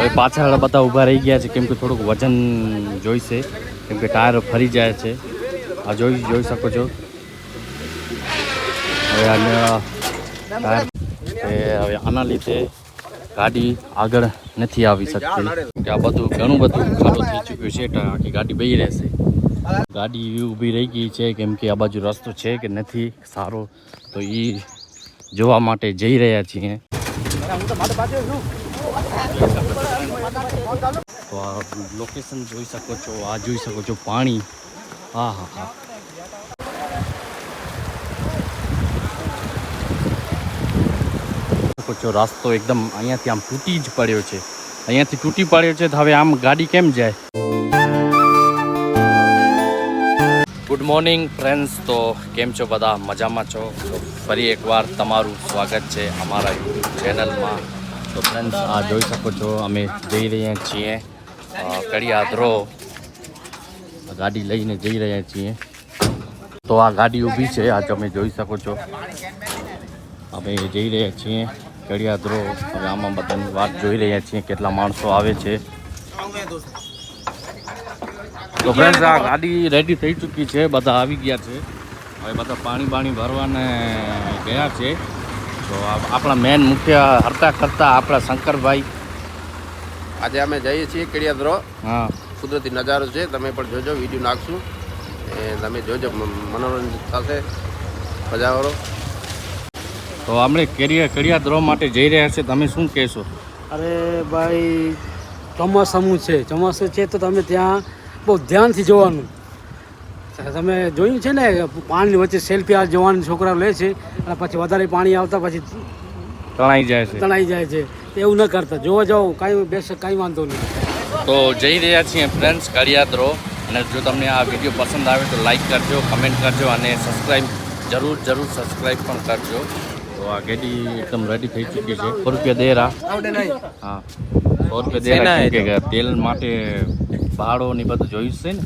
હવે પાછળ બધા ઊભા રહી ગયા છે, કેમ કે થોડુંક વજન જોઈશે, કેમ કે ટાયર ફરી જાય છે. આ જોઈ જોઈ શકો છો. હવે ટાયર હવે આના લીધે ગાડી આગળ નથી આવી શકતી. કે આ બધું ઘણું બધું ખાડો થઈ ચૂક્યું છે આખી ગાડી બહી રહેશે. ગાડી એવી ઊભી રહી ગઈ છે, કેમ કે આ બાજુ રસ્તો છે કે નથી, સારો. તો એ જોવા માટે જઈ રહ્યા છીએ. તો આ લોકેશન જોઈ શકો છો, આ જોઈ શકો છો પાણી. હા હા હા. શકો છો, રાસ્તો એકદમ અહીંયાથી આમ તૂટી જ પડ્યો છે. અહીંયાથી તૂટી પડ્યો છે, તો હવે આમ ગાડી કેમ જાય? ગુડ મોર્નિંગ ફ્રેન્ડ્સ તો કેમ છો બધા? મજામાં છો? ફરી એકવાર તમારું સ્વાગત છે અમારા યુટ્યુબ ચેનલમાં તો ફ્રેન્ડ્સ આ જોઈ શકો છો, અમે જઈ રહ્યા છીએ કડિયાદરો. ગાડી લઈને જઈ રહ્યા છીએ. તો આ ગાડી ઊભી છે આ તમે જોઈ શકો છો. અમે જઈ રહ્યા છીએ કડિયાદરો. હવે આમાં બધાની વાત જોઈ રહ્યા છીએ, કેટલા માણસો આવે છે. તો ફ્રેન્ડ્સ આ ગાડી રેડી થઈ ચૂકી છે, બધા આવી ગયા છે. હવે બધા પાણી બાણી ભરવાને ગયા છે. તો આપણા મેન મુખ્ય હરતા કરતા આપણા શંકરભાઈ. આજે અમે જઈએ છીએ કડિયાદરો હા. કુદરતી નજારો છે તમે પણ જોજો વીડિયો નાખશું. એ તમે જોજો મનોરંજન થશે મજા કરો. તો આપણે કેરિયા કડિયાદરો માટે જઈ રહ્યા છે તમે શું કહેશો? અરે ભાઈ ચોમાસામું છે. ચોમાસું છે તો તમે ત્યાં બહુ ધ્યાનથી જોવાનું. તમે જોયું છે ને પાણીની વચ્ચે સેલ્ફી આ જવાન છોકરાઓ લે છે અને પછી વધારે પાણી આવતા પછી તણાઈ જાય છે. તણાઈ જાય છે. એવું ન કરતા. જોવા જાઓ કાંઈ બેસ કાંઈ વાંધો નહીં. તો જઈ રહ્યા છીએ ફ્રેન્ડ્સ કડિયાદરો અને જો તમને આ વીડિયો પસંદ આવે તો લાઈક કરજો કમેન્ટ કરજો અને સબસ્ક્રાઈબ જરૂર જરૂર સબસ્ક્રાઈબ પણ કરજો. તો આ ગાડી એકદમ રેડી થઈ ચૂકી છે. સો રૂપિયા દેરા. હા. સો રૂપિયા દેરા તેલ માટે ભાડો ને બધું જોયું છે ને?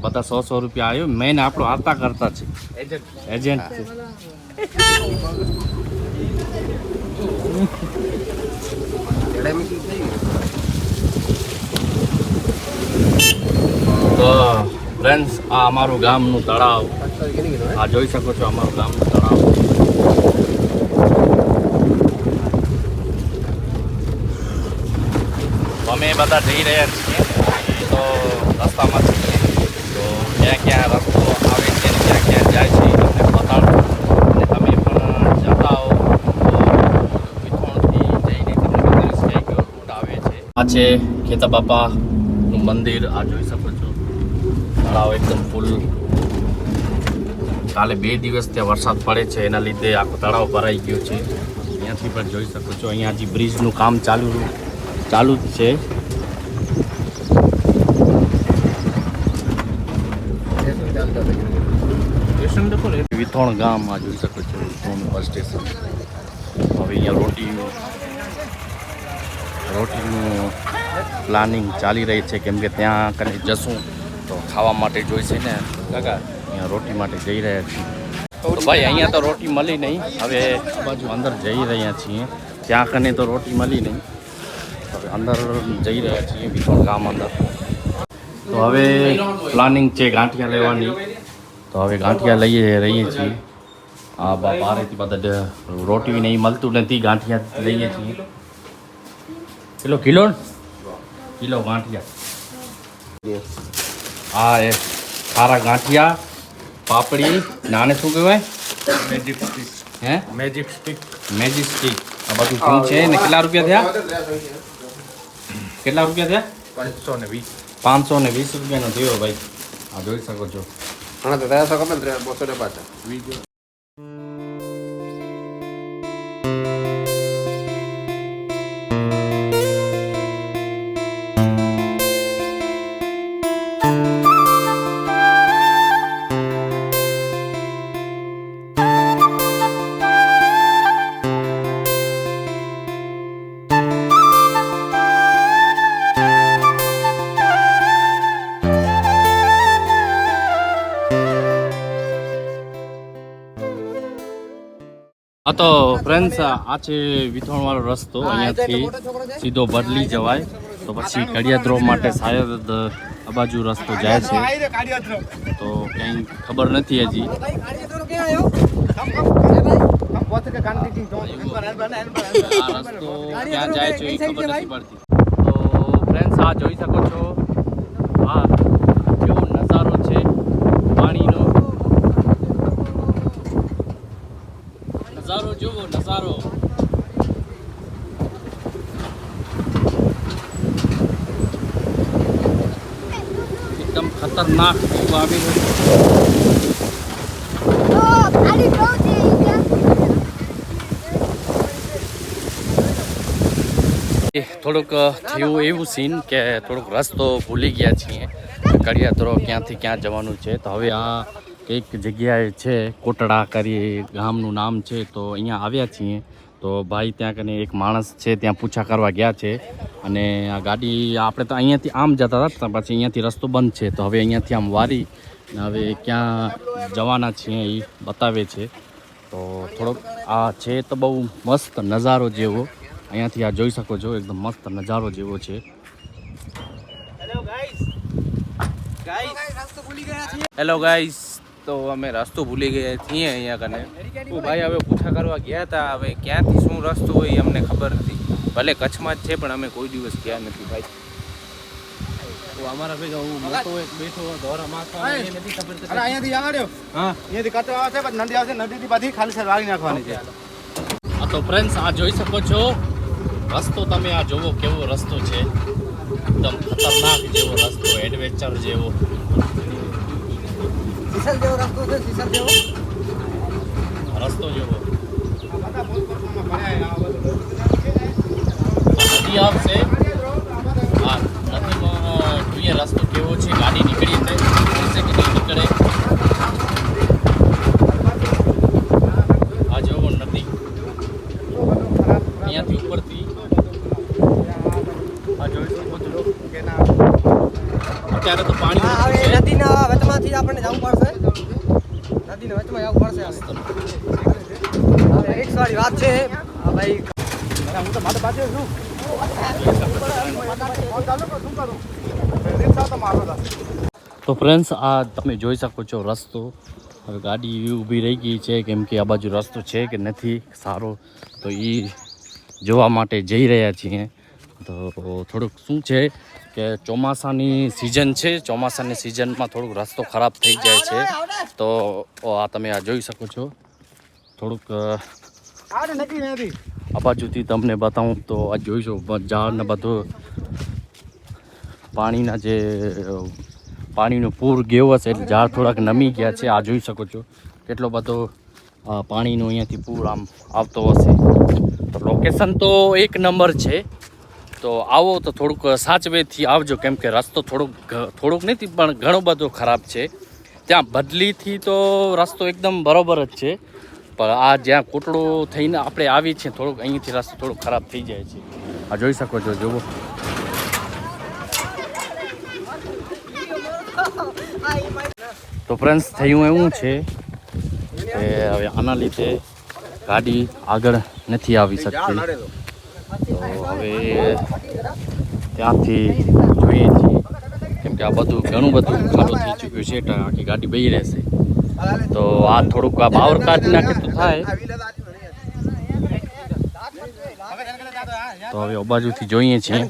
તો બધા સો સો રૂપિયા આવ્યો મેન આપણો આતા કરતા છે. એજન્ટ છે તો ફ્રેન્ડ્સ આ અમારું ગામનું તળાવ. આ જોઈ શકો છો અમારું ગામનું તળાવ. અમે બધા જઈ રહ્યા છીએ. તો રસ્તામાં ક્યાં ક્યાં રસ્તો આવે છે ને ક્યાં ક્યાં જાય છે તમને અને તમે પણ જતા આવે. છે. આ ખેતા બાપાનું મંદિર. આ જોઈ શકો છો. તળાવ એકદમ ફૂલ કાલે બે દિવસ ત્યાં વરસાદ પડે છે, એના લીધે આખો તળાવ ભરાઈ ગયો છે. અહીંયાથી પણ જોઈ શકો છો, અહીંયા હજી બ્રિજનું કામ ચાલુ ચાલુ જ છે. વિથોણ ગામમાં જોઈ શકો છો? Vithon bus station. હવે અહીંયા રોટીનું રોટીનું પ્લાનિંગ ચાલી રહી છે કેમ કે ત્યાં કને જશું તો ખાવા માટે જોઈશે ને. કાકા, અહીંયા રોટી માટે જઈ રહ્યા છીએ. તો ભાઈ, અહીંયા તો રોટી મળી નહીં. હવે બાજુ અંદર જઈ રહ્યા છીએ. ત્યાં કને તો રોટી મળી નહીં. હવે અંદર જઈ રહ્યા છીએ વિથોણ ગામ અંદર. તો હવે પ્લાનિંગ છે ગાંઠિયા લેવાની. તો હવે ગાંઠિયા લઈએ રહીએ છીએ. આ બા બારેથી બધા રોટી નહીં મળતું નથી ગાંઠિયા લઈએ છીએ. કિલો કિલો કિલો ગાંઠિયા. હા એ સારા ગાંઠિયા પાપડી નાને શું કહેવાય? મેજિક સ્ટિક હે? મેજિક સ્ટીક મેજિક સ્ટીક આ બધું શું છે ને કેટલા રૂપિયા થયા? કેટલા રૂપિયા થયા? પાંચસો ને વીસ. પાંચસો ને વીસ રૂપિયાનો થયો ભાઈ. આ જોઈ શકો છો. હા તો ત્રણસો ખબર ને બસો ફ્રેન્ડ્સ આ છે વિથોણવાળો રસ્તો અહીંયાથી સીધો બદલી જવાય. તો પછી કડિયાદ્રો માટે શાયદ આ બાજુ રસ્તો જાય છે. તો કંઈ ખબર નથી હજી. રસ્તો ક્યાં જાય છે એ ખબર નથી પડતી. તો ફ્રેન્ડ્સ આ જોઈ શકો છો. આ કેવો નજારો છે પાણીનો નજારો એકદમ ખતરનાક એવું આવી રહ્યું થોડુંક થયું એવું સીન કે થોડુંક રસ્તો ભૂલી ગયા છીએ. કડિયાતરો ક્યાંથી ક્યાં જવાનું છે. તો હવે આ એક જગ્યાએ છે કોટડા કરી ગામનું નામ છે તો અહીંયા આવ્યા છીએ. તો ભાઈ ત્યાં કને એક માણસ છે ત્યાં પૂછા કરવા ગયા છે. અને આ ગાડી આપણે તો અહીંયાથી આમ જતા હતા પછી અહીંયાથી રસ્તો બંધ છે. તો હવે અહીંયાથી આમ વારી હવે ક્યાં જવાના છીએ એ બતાવે છે. તો થોડોક આ છે તો બહુ મસ્ત નજારો જેવો. અહીંયાથી આ જોઈ શકો છો એકદમ મસ્ત નજારો જેવો છે. હેલો ગાઈસ તો અમે રસ્તો ભૂલી ગયા છીએ અહીંયા કને. ઓ ભાઈ હવે પૂછા કરવા ગયા હતા હવે ક્યાંથી શું રસ્તો હોય એ અમને ખબર નથી. ભલે કચ્છમાં જ છે પણ અમે કોઈ દિવસ ગયા નથી ભાઈ. તો અમારા ભેગા હું મોટો એક બેઠો દોરા માથા એ નથી ખબર અરે અહીંયાથી આગળ હા. અહીંયાથી કચરો આવશે પછી નદી આવશે નદીથી પાછી ખાલી સર વાળી નાખવાની છે. આ તો ફ્રેન્ડ્સ આ જોઈ શકો છો. રસ્તો તમે આ જોવો કેવો રસ્તો છે. એકદમ ખતરનાક જેવો રસ્તો એડવેન્ચર જેવો. સીસલ જેવો રસ્તો છે સીસલ જેવો? રસ્તો જેવો. આ નદી આવશે આ નદીમાં જોઈએ રસ્તો કેવો છે ગાડી નીકળી છે નીકળશે કે નહીં નીકળે આ જોવો નદી અહીંયાથી ઉપરથી આ જોઈ શકો છો અત્યારે તો પાણી ઓછું છે. નદીના વચમાંથી આપણને જવું પડશે નદીના વચમાં જવું પડશે હવે એક વાળી વાત છે આ ભાઈ હું તો મારે પાછળ છું તો ફ્રેન્ડ્સ આ તમે જોઈ શકો છો રસ્તો. હવે ગાડી ઊભી રહી ગઈ છે કેમ કે આ બાજુ રસ્તો છે કે નથી, સારો. તો એ જોવા માટે જઈ રહ્યા છીએ. તો થોડુંક શું છે કે ચોમાસાની સિઝન છે, ચોમાસાની સિઝનમાં થોડુંક રસ્તો ખરાબ થઈ જાય છે. તો આ તમે આ જોઈ શકો છો. થોડુંક આ બાજુથી તમને બતાવું તો આ જોઈશો ઝાડ ને બધું પાણીના જે પાણીનો પૂર ગયો હશે એટલે ઝાડ થોડાક નમી ગયા છે, આ જોઈ શકો છો કેટલો બધો પાણીનો અહીંયાથી પૂર આમ આવતો હશે. તો લોકેશન તો એક નંબર છે. તો આવો તો થોડુંક સાચવેથી આવજો, કેમ કે રસ્તો થોડુંક થોડુંક નથી, પણ ઘણો બધો ખરાબ છે. ત્યાં બદલીથી તો રસ્તો એકદમ બરાબર જ છે. પણ આ જ્યાં કોટડો થઈને આપણે આવી છીએ થોડુંક અહીંથી રસ્તો થોડોક ખરાબ થઈ જાય છે. આ જોઈ શકો છો જુઓ. તો ફ્રેન્ડ્સ થયું એવું છે કે હવે આના લીધે ગાડી આગળ નથી આવી શકતી. તો હવે ત્યાંથી જોઈએ છીએ. કેમ કે આ બધું ઘણું બધું ખાડો થઈ ચૂક્યું છે આખી ગાડી બહી રહેશે. તો આ થોડુંક આ બાવર કાઢી નાખે થાય. તો હવે અબાજુથી જોઈએ છીએ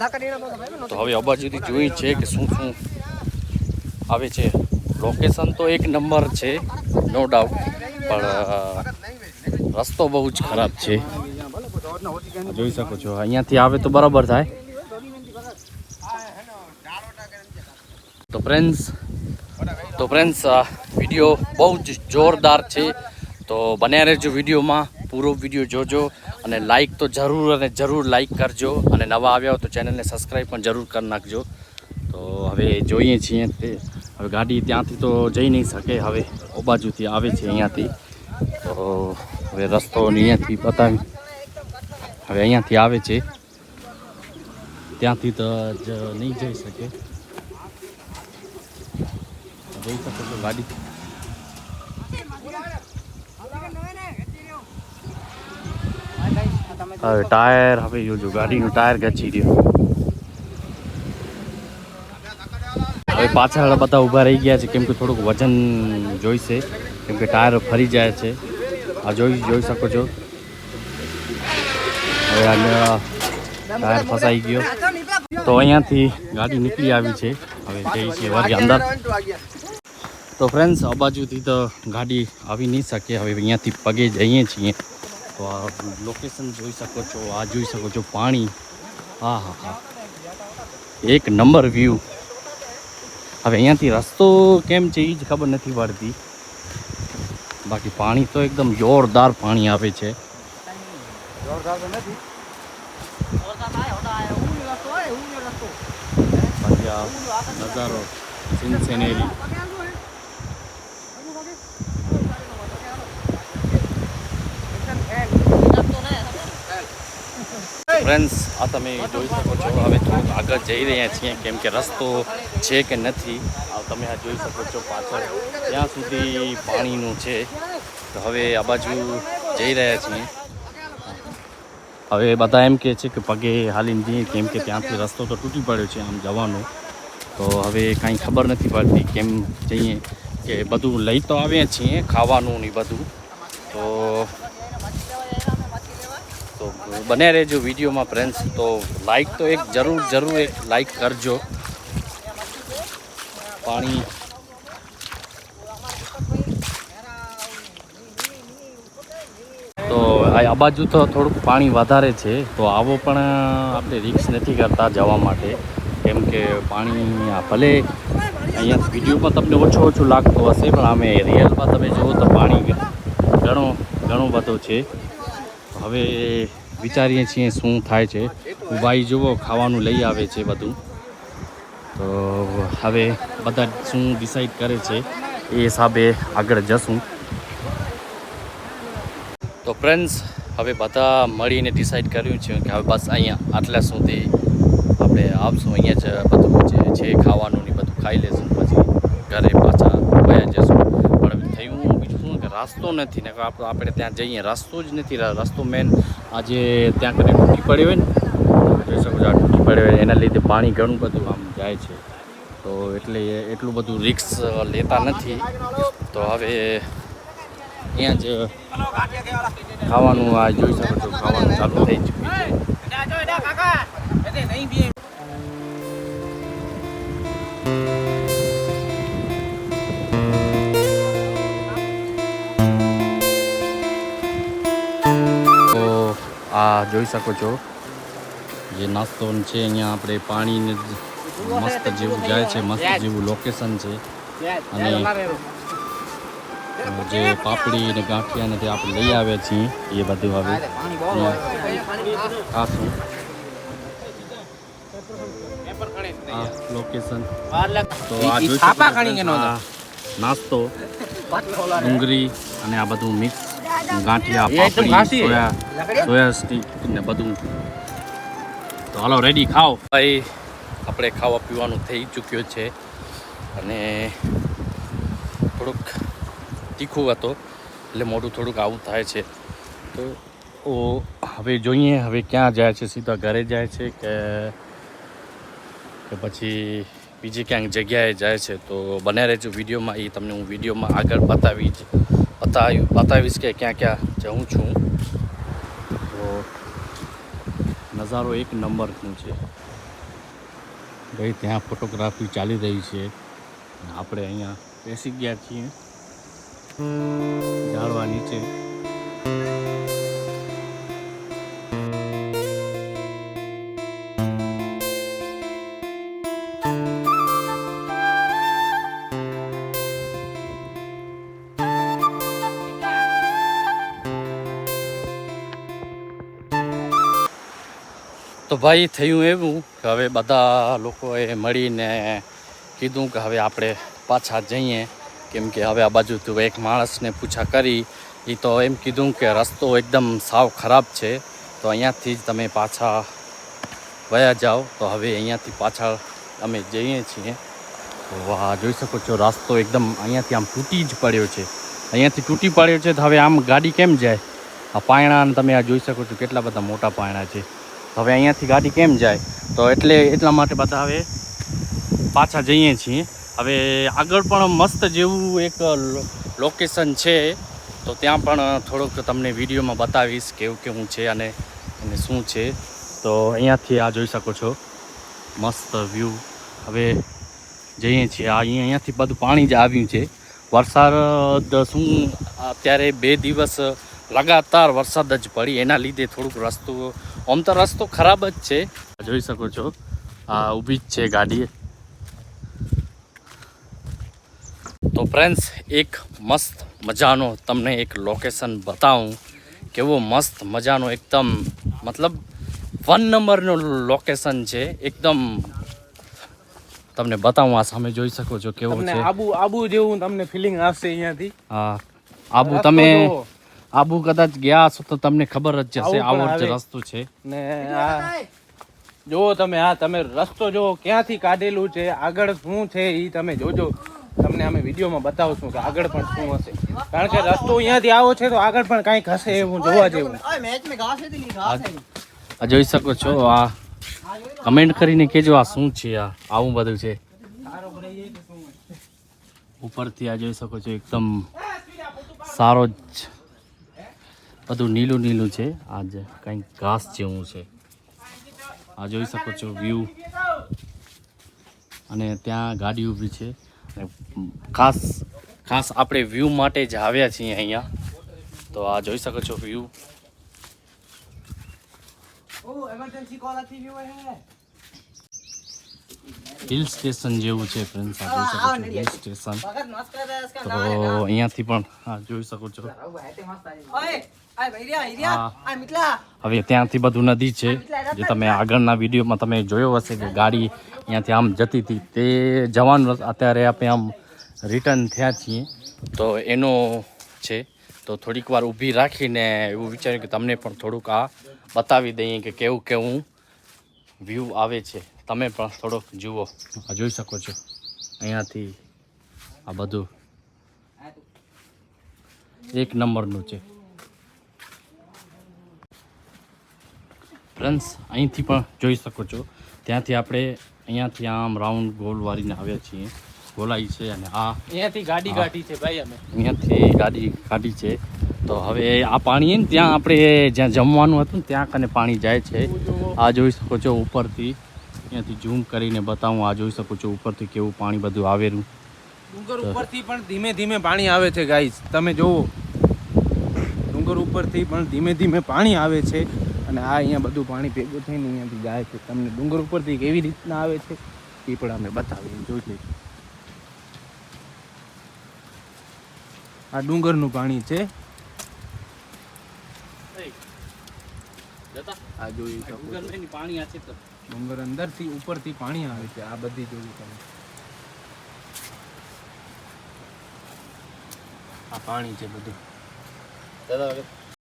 તો હવે અબાજુથી જોઈએ છીએ કે શું શું આવે છે. લોકેશન તો એક નંબર છે નો ડાઉટ પણ રસ્તો બહુ જ ખરાબ છે. જોઈ શકો છો, અહીંયાથી આવે તો બરાબર થાય. તો ફ્રેન્ડ્સ તો ફ્રેન્ડ્સ વીડિયો બહુ જ જોરદાર છે. તો બન્યા રહેજો વિડીયોમાં, પૂરો વીડિયો જોજો અને લાઈક તો જરૂર અને જરૂર લાઈક કરજો. અને નવા આવ્યા હો તો ચેનલને સબસ્ક્રાઈબ પણ જરૂર કરી નાખજો. તો હવે જોઈએ છીએ તે. હવે ગાડી ત્યાંથી તો જઈ નહીં શકે, હવે ઓ બાજુથી આવે છે અહીંયાથી. તો હવે રસ્તો અહીંયાથી બતાવી હવે અહીંયાથી આવે છે. ત્યાંથી તો જ નહીં જઈ શકે. હવે ટાયર હવે જો ગાડીનું ટાયર ગચી રહ્યું. હવે પાછળ બધા ઊભા રહી ગયા છે, કેમ કે થોડુંક વજન જોઈશે, કેમ કે ટાયર ફરી જાય છે. આ જોઈ જોઈ શકો છો. ટાયર ફસાઈ ગયો. તો અહીંયાથી ગાડી નીકળી આવી છે. હવે જઈ છે વાગે અંદર. તો ફ્રેન્ડ્સ આ બાજુથી તો ગાડી આવી નહીં શકે. હવે અહીંયાથી પગે જઈએ છીએ. તો આ લોકેશન જોઈ શકો છો, આ જોઈ શકો છો પાણી. હા હા હા. એક નંબર વ્યૂ હવે અહીંયાથી રસ્તો કેમ છે એ જ ખબર નથી પડતી. બાકી પાણી તો એકદમ જોરદાર પાણી આવે છે. બાકી આ નજારો સિનસેનેરી ફ્રેન્ડ્સ, આ તમે જોઈ શકો છો. હવે થોડુંક આગળ જઈ રહ્યા છીએ, કેમ કે રસ્તો છે કે નથી તમે આ જોઈ શકો છો પાછળ. ત્યાં સુધી પાણીનું છે. તો હવે આ બાજુ જઈ રહ્યા છીએ. હવે બધા એમ કહે છે કે પગે હાલીને જઈએ, કેમ કે ત્યાંથી રસ્તો તો તૂટી પડ્યો છે આમ જવાનો. તો હવે કાંઈ ખબર નથી પડતી કેમ જઈએ, કે બધું લઈ તો આવ્યા છીએ, ખાવાનું ને બધું. તો તો બને રહેજો વિડીયોમાં ફ્રેન્ડ્સ તો લાઈક તો એક જરૂર જરૂર એક લાઈક કરજો. પાણી. તો આ બાજુ તો થોડુંક પાણી વધારે છે. તો આવો પણ આપણે રિક્સ નથી કરતા જવા માટે. કેમ કે પાણી ભલે અહીંયા વિડીયોમાં તમને ઓછું ઓછું લાગતું હશે, પણ અમે રિયલમાં તમે જુઓ તો પાણી ઘણું ઘણું બધું છે. હવે વિચારીએ છીએ શું થાય છે. ભાઈ જુઓ, ખાવાનું લઈ આવે છે બધું. તો હવે બધા શું ડિસાઈડ કરે છે એ હિસાબે આગળ જશું. તો ફ્રેન્ડ્સ હવે બધા મળીને ડિસાઈડ કર્યું છે કે હવે બસ અહીંયા આટલા સુધી આપણે આપશું અહીંયા જ બધું જે છે ખાવાનું ને બધું ખાઈ લેશું. પછી ઘરે પાછા વયા જશું પણ હવે થયું બીજું શું કે રસ્તો નથી ને આપણે ત્યાં જઈએ રસ્તો જ નથી રસ્તો મેન આજે ત્યાં કને તૂટી પડ્યો હોય ને જોઈ શકો છો આ તૂટી પડ્યો હોય એના લીધે પાણી ઘણું બધું આમ જાય છે તો એટલે એટલું બધું રિક્સ લેતા નથી તો હવે અહીંયા જ ખાવાનું આ જોઈ શકો છો ખાવાનું ચાલુ થઈ ચૂક્યું છે જોઈ શકો છો. જે નાસ્તો છે અહીંયા આપણે પાણીને મસ્ત જેવું જાય છે મસ્ત જેવું લોકેશન છે. અને જે પાપડી અને ગાંઠિયાને જે આપણે લઈ આવ્યા છીએ એ બધું હવે ખાશું. લોકેશન તો આ જોઈ નાસ્તો ડુંગળી અને આ બધું મિક્સ ગાંઠિયા પાપડી. સોયા સોયા સ્ટીક ને બધું. તો હાલો રેડી ખાઓ. ભાઈ આપણે ખાવા પીવાનું થઈ ચૂક્યો છે. અને થોડુંક તીખું હતો એટલે મોઢું થોડુંક આવું થાય છે. તો ઓ હવે જોઈએ હવે ક્યાં જાય છે? સીધા ઘરે જાય છે કે કે પછી બીજી ક્યાંક જગ્યાએ જાય છે? તો બને રહેજો વિડીયોમાં એ તમને હું વિડીયોમાં આગળ બતાવી જ બતાવી બતાવીશ કે ક્યાં ક્યાં જઉં છું. તો નજારો એક નંબરનું છે. ભાઈ, ત્યાં ફોટોગ્રાફી ચાલી રહી છે. આપણે અહીંયા બેસી ગયા છીએ. ઝાડવા નીચે. તો ભાઈ થયું એવું કે હવે બધા લોકોએ મળીને કીધું કે હવે આપણે પાછા જઈએ. કેમ કે હવે આ બાજુ તો એક માણસને પૂછા કરી. એ તો એમ કીધું કે રસ્તો એકદમ સાવ ખરાબ છે. તો અહીંયાથી જ તમે પાછા વયા જાઓ. તો હવે અહીંયાથી પાછા અમે જઈએ છીએ. તો આ જોઈ શકો છો, રસ્તો એકદમ અહીંયાથી આમ તૂટી જ પડ્યો છે. અહીંયાથી તૂટી પડ્યો છે તો હવે આમ ગાડી કેમ જાય? આ પાયણા તમે આ જોઈ શકો છો કેટલા બધા મોટા પાયણા છે. હવે અહીંયાથી ગાડી કેમ જાય? તો એટલે એટલા માટે બધા હવે પાછા જઈએ છીએ. હવે આગળ પણ મસ્ત જેવું એક લોકેશન છે. તો ત્યાં પણ થોડુંક તમને વિડીયોમાં બતાવીશ કેવું કેવું છે અને અને શું છે. તો અહીંયાથી આ જોઈ શકો છો. મસ્ત વ્યૂ હવે જઈએ છીએ. આ અહીંયાથી બધું પાણી જ આવ્યું છે. વરસાદ શું, અત્યારે બે દિવસ લગાતાર વરસાદ જ પડી. એના લીધે થોડુંક રસ્તો આમ તો રસ્તો ખરાબ જ છે. જોઈ શકો છો. આ ઊભી જ છે ગાડી તો ફ્રેન્ડ્સ એક મસ્ત મજાનો તમને એક લોકેશન બતાવું. કેવો મસ્ત મજાનો એકદમ મતલબ વન નંબરનું લોકેશન છે. એકદમ તમને બતાવું આ સામે જોઈ શકો છો કેવો છે. આબુ આબુ જેવું તમને ફિલિંગ આવશે અહીંયાથી. હા. આબુ તમે. આબુ કદાચ ગયા છો તો તમને ખબર જ જશે આવો જ રસ્તો છે. ને આ જો તમે આ તમે રસ્તો જો ક્યાંથી કાઢેલું છે આગળ શું છે એ તમે જોજો. તમને અમે વિડીયોમાં બતાવશું કે આગળ પણ શું હશે. કારણ કે રસ્તો અહીંયાથી આવો છે તો આગળ પણ કંઈક હશે એવું જોવા જેવું. આ જોઈ શકો છો આ કમેન્ટ કરીને કેજો આ શું છે આ આવું બધું છે. ઉપરથી આ જોઈ શકો છો એકદમ સારો જ બધું નીલું નીલું છે. આ જ કંઈક ઘાસ જેવું છે. આ જોઈ શકો છો વ્યૂ અને ત્યાં ગાડી ઊભી છે. ખાસ ખાસ આપણે વ્યૂ માટે જ આવ્યા છીએ અહીંયા. તો આ જોઈ શકો છો વ્યૂ હિલ સ્ટેશન જેવું છે ફ્રેન્ડ્સ આ હિલ સ્ટેશન તો અહીંયાથી પણ હા જોઈ શકો છો. હવે ત્યાંથી બધું નદી છે જે તમે આગળના વિડીયોમાં તમે જોયો હશે કે ગાડી અહીંયાથી આમ જતી હતી. તે જવાનું અત્યારે આપણે આમ રિટર્ન થયા છીએ. તો એનો છે તો થોડીક વાર ઊભી રાખીને એવું વિચાર્યું કે તમને પણ થોડુંક આ બતાવી દઈએ કે કેવું કેવું વ્યૂ આવે છે. તમે પણ થોડોક જુઓ. આ જોઈ શકો છો. અહીંયાથી આ બધું એક નંબરનું છે. ફ્રેન્ડ્સ અહીંથી પણ જોઈ શકો છો. ત્યાંથી આપણે અહીંયાથી આમ રાઉન્ડ ગોલ વાળીને આવ્યા છીએ. ગોલાઈ છે અને આ અહીંયાથી ગાડી કાઢી છે ભાઈ અમે. અહીંયાથી ગાડી કાઢી છે. તો હવે આ પાણી ને ત્યાં આપણે જ્યાં જમવાનું હતું ને ત્યાં કને પાણી જાય છે. આ જોઈ શકો છો ઉપરથી. અહીંયાથી ઝૂમ કરીને બતાવું આ જોઈ શકો છો ઉપરથી કેવું પાણી બધું આવેલું. ડુંગર ઉપરથી પણ ધીમે ધીમે પાણી આવે છે ગાઈસ તમે જોવો ડુંગર ઉપરથી પણ ધીમે ધીમે પાણી આવે છે અને આ અહીંયા બધું પાણી ભેગું થઈને અહીંયાથી જાય છે. તમને ડુંગર ઉપરથી કેવી રીતના આવે છે એ પણ અમે બતાવીએ જોઈ લેજો આ ડુંગરનું પાણી છે. આ જોઈ પાણી આ છે તો ડુંગર અંદરથી ઉપરથી પાણી આવે છે. આ બધી જોયું તમે. આ પાણી છે બધું.